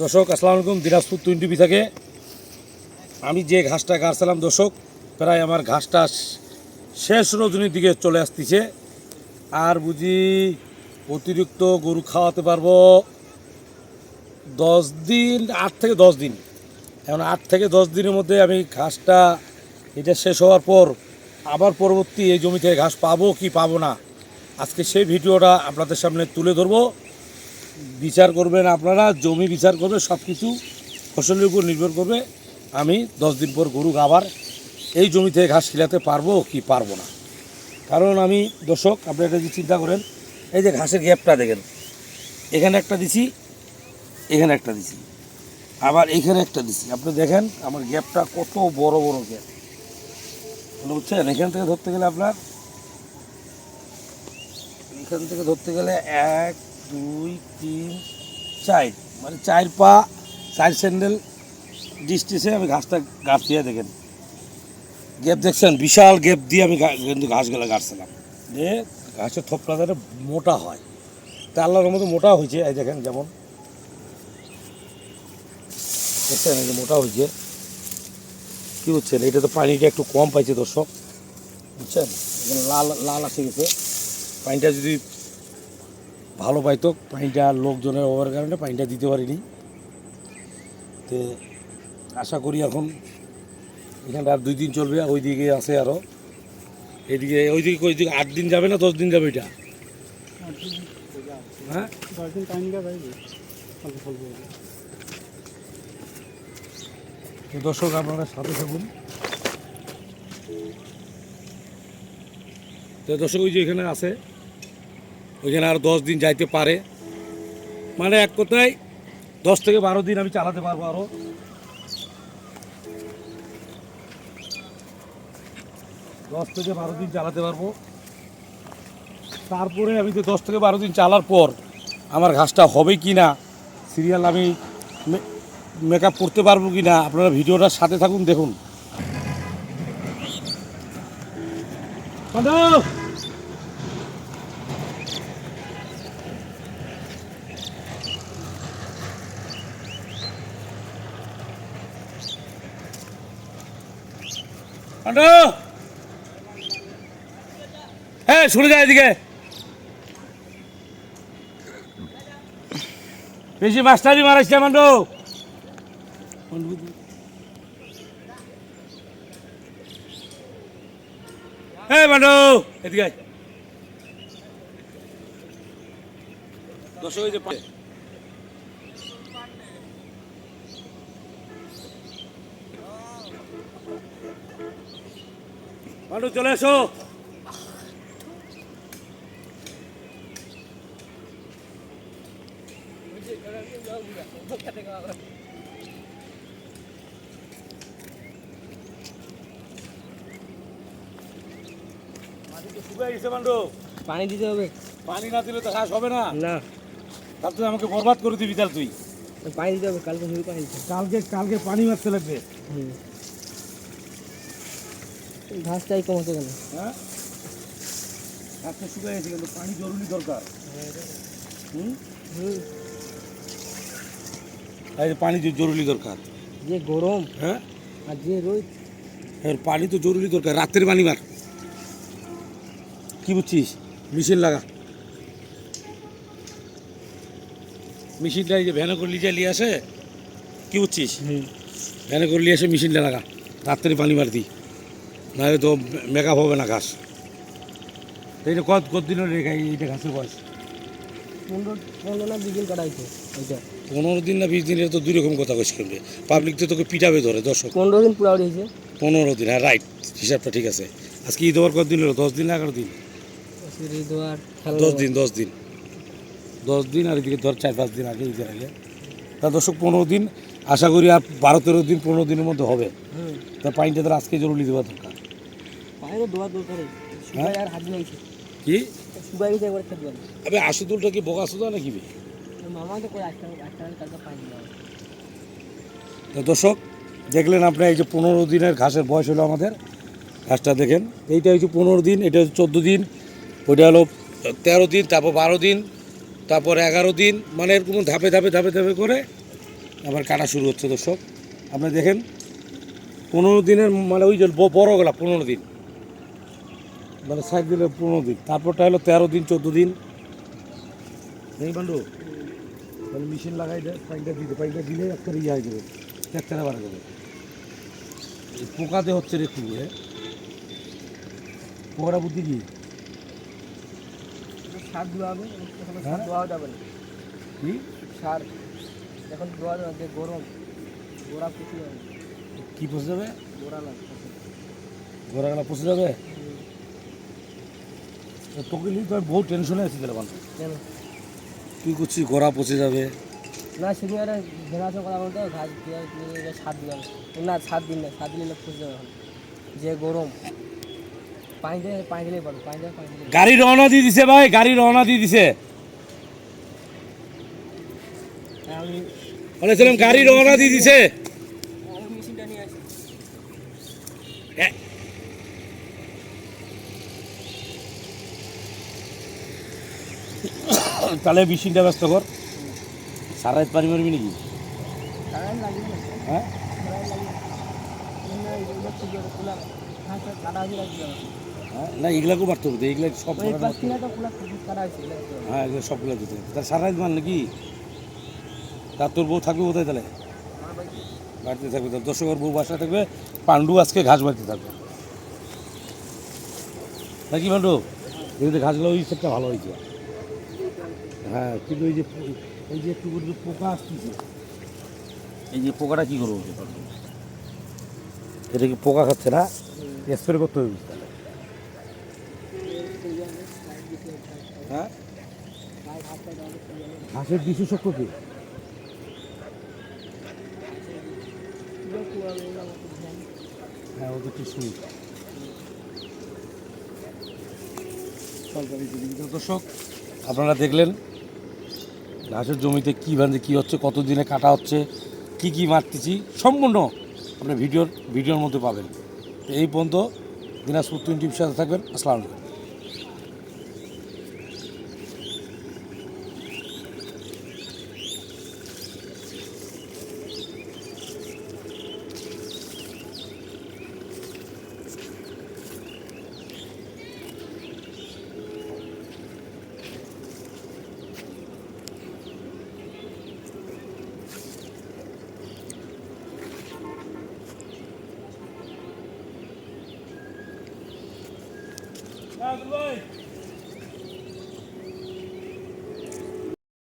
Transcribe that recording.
দর্শক, আসসালামু আলাইকুম, দিনাজপুর টোয়েন্টি থেকে। আমি যে ঘাসটা গাড়ছিলাম দর্শক, প্রায় আমার ঘাসটা শেষ রজনীর দিকে চলে আসতেছে। আর বুঝি অতিরিক্ত গরু খাওয়াতে পারব দশ দিন, আট থেকে দশ দিন। এখন আট থেকে দশ দিনের মধ্যে আমি ঘাসটা এটা শেষ হওয়ার পর আবার পরবর্তী এই জমি থেকে ঘাস পাবো কি পাবো না, আজকে সেই ভিডিওটা আপনাদের সামনে তুলে ধরবো। বিচার করবেন আপনারা, জমি বিচার করবে সব কিছু ফসলের উপর নির্ভর করবে। আমি দশ দিন পর গরু আবার এই জমি থেকে ঘাস খিলাতে পারব কি পারব না? কারণ আমি দর্শক, আপনি এটা যদি চিন্তা করেন, এই যে ঘাসের গ্যাপটা দেখেন, এখানে একটা দিছি, এখানে একটা দিছি, আবার এখানে একটা দিছি। আপনি দেখেন আমার গ্যাপটা কত বড় বড় গ্যাপ। মানে বুঝছেন? এখান থেকে ধরতে গেলে আপনার, এখান থেকে ধরতে গেলে এক দুই, তিন, চার। মানে চার পা, চার স্যান্ডেল ডিস্টেন্সে আমি ঘাসটা গাড়ছি দেখেন। গ্যাপ দেখছেন? বিশাল গ্যাপ দিয়ে আমি কিন্তু ঘাসগুলো গাড়ছিলাম। যে ঘাসের থোপটা যাতে মোটা হয়। তা আল্লাহর মতো মোটা হয়েছে, এই দেখেন যেমন। দেখছেন এই যে মোটা হয়েছে। কী বুঝছেন? এটা তো পানিটা একটু কম পাইছে দর্শক। বুঝছেন? লাল লাল আসে গেছে। পানিটা যদি ভালো পাইতো, পানিটা লোকজনের অভাবের কারণে পানিটা দিতে পারিনি। তো আশা করি এখন এখানটা আর দুই দিন চলবে ওই দিকে আছে আরও এদিকে, ওইদিকে ওইদিকে আট দিন যাবে না, দশ দিন যাবে এটা? হ্যাঁ? দর্শক, আপনারা সাথে থাকুন। তো দর্শক, ওই যে এখানে আছে ওইখানে আর দশ দিন যাইতে পারে। মানে এক কথায় দশ থেকে বারো দিন আমি চালাতে পারব আরও দশ থেকে বারো দিন চালাতে পারব। তারপরে আমি যে দশ থেকে বারো দিন চালার পর আমার ঘাসটা হবে কি না সিরিয়াল আমি মেকআপ করতে পারব কি না, আপনারা ভিডিওটার সাথে থাকুন, দেখুন। হ্যাঁ শুনে যায় এদিকে। বেশি মাস্টারি মারাইস না মান্ডু হ্যাঁ মান্ডু এদিকে। দর্শক মান্ডু চলে এসো। পানি দিতে হবে। পানি না দিলে তো ঘাস হবে না। না। তার তুই আমাকে বরবাদ করে দিবি তাহলে তুই। পানি দিতে হবে কালকে পানি দিতে কালকে কালকে পানি মারতে লাগবে। হুম। ঘাস চাই কম কেন হ্যাঁ? ঘাসটা শুকাই গেছে কিন্তু পানি জরুরি দরকার। হুম? হুম পানি জরুরি দরকার। যে গরম হ্যাঁ? আর যে রোদ। পানি তো জরুরি দরকার রাতের পানি মার। কি বুঝছিস? মেশিন লাগা। মেশিনটা এই যে ভ্যানে করে লিজে নিয়ে আসে কি বুঝছিস? ভ্যানে করে নিয়ে এসে মেশিনটা লাগা রাত্রে পানি মার দি। নাহলে তো মেকআপ হবে না ঘাস এইটা কত কত দিনের রেখা এইটা ঘাসের বয়স? পনেরো পনেরো না হয়েছে ওইটা পনেরো দিন না বিশ দিনের তো দুই রকম কথা কইস করবে পাবলিক তো তোকে পিটাবে ধরে দর্শক। পনেরো দিন পুরা হয়েছে। পনেরো দিন হ্যাঁ রাইট হিসাবটা ঠিক আছে। আজকে ঈদ হওয়ার কত দিন হলো? দশ দিন না এগারো দিন? দশ দিন দশ দিন। দশ দিন আর এদিকে ধর চার পাঁচ দিন আগে ঈদের আগে তা দর্শক পনেরো দিন আশা করি আর বারো তেরো দিন পনেরো দিনের মধ্যে হবে। তা পাইনটা তার আজকে জরুরি দেওয়া দরকার। পানি দোয়া দরকার শুকাই আর হাত দিয়েছে কি? শুকাই গেছে একবার খেতে পারবে আবে আশুদুলটা কি বোকা সুদা নাকি বে? মামা তো করে আটটা আটটা কালকে পানি তো দর্শক দেখলেন আপনার এই যে পনেরো দিনের ঘাসের বয়স হলো আমাদের। ঘাসটা দেখেন এইটা হচ্ছে পনেরো দিন এটা হচ্ছে চোদ্দ দিন ওইটা হলো তেরো দিন তারপর বারো দিন তারপর এগারো দিন মানে এরকম ধাপে ধাপে ধাপে ধাপে করে আবার কাটা শুরু হচ্ছে দর্শক। আপনি দেখেন পনেরো দিনের মানে ওই যে বড় গলা পনেরো দিন। মানে সাইড দিলে পনেরো দিন তারপরটা হলো তেরো দিন চোদ্দ দিন। নেই বান্ডু তাহলে মেশিন লাগাই দেয় পাইনটা দিতে পাইনটা দিলে একটা ইয়ে হয়ে যাবে ট্যাক্টারে বার যাবে। পোকাতে হচ্ছে রে একটু হ্যাঁ? পোকাটা বুদ্ধি কি? সার দেওয়া হবে সার হ্যাঁ? দেওয়া যাবে না। কি? সার এখন দেওয়া যাবে যে গরম গোড়া পুষি যাবে। কি পচে যাবে? গোড়া লাগবে ঘোরাগুলা পচে যাবে? তোকে নিয়ে তো আমি বহু টেনশনে আছি তাহলে বান্ধব কেন? তুই করছিস গোড়া পচে যাবে। না সেদিন একটা ঘেরাছে কথা বলতে ঘাস দিয়ে সার দিলাম। না সাত দিন না সাত দিন পুষে যাবে যে গরম। পানি দিয়ে পানি দিলেই পারো পানি দিয়ে পানি দিলে গাড়ি রওনা দিয়ে দিছে ভাই গাড়ি রওনা দিয়ে দিছে। আমি বলেছিলাম গাড়ি রওনা দিয়ে দিছে আমি মেশিনটা নিয়ে আসি এ- তাহলে মেশিনটা ব্যস্ত কর। সারা রাত পানি মারবি নাকি? না হ্যাঁ লাগিয়ে না এগুলো হয়ে রাখতে হবে হ্যাঁ এগুলাকেও পারতে হবে। এগুলা সব তো। হ্যাঁ এগুলো সবগুলো দিতে হবে। তাহলে সারা রাত মান নাকি? তার তোর বউ থাকবে কোথায় তাহলে? বাড়িতে থাকবে তাহলে। দর্শকের বউ বাসায় থাকবে পাণ্ডু আজকে ঘাস বাড়িতে থাকবে। নাকি পাণ্ডু এগুলো ঘাসগুলো ওই সেটটা ভালো হয়েছে। হ্যাঁ কিন্তু এই যে এই যে একটু করে পোকা আসতেছে। এই যে পোকাটা কি করব এটা কি পোকা খাচ্ছে না? স্প্রে করতে হবে হ্যাঁ? ঘাসের বিশেষত্ব কি? হ্যাঁ ওদের একটু শুনি। দর্শক আপনারা দেখলেন ঘাসের জমিতে কী বাঁধে, কী হচ্ছে কত দিনে কাটা হচ্ছে, কি কি মারতেছি, সম্পূর্ণ আপনি ভিডিওর ভিডিওর মধ্যে পাবেন। এই পর্যন্ত দিনাজপুর টোয়েন্টি সাথে থাকবেন। আসসালামু আলাইকুম। out of the way.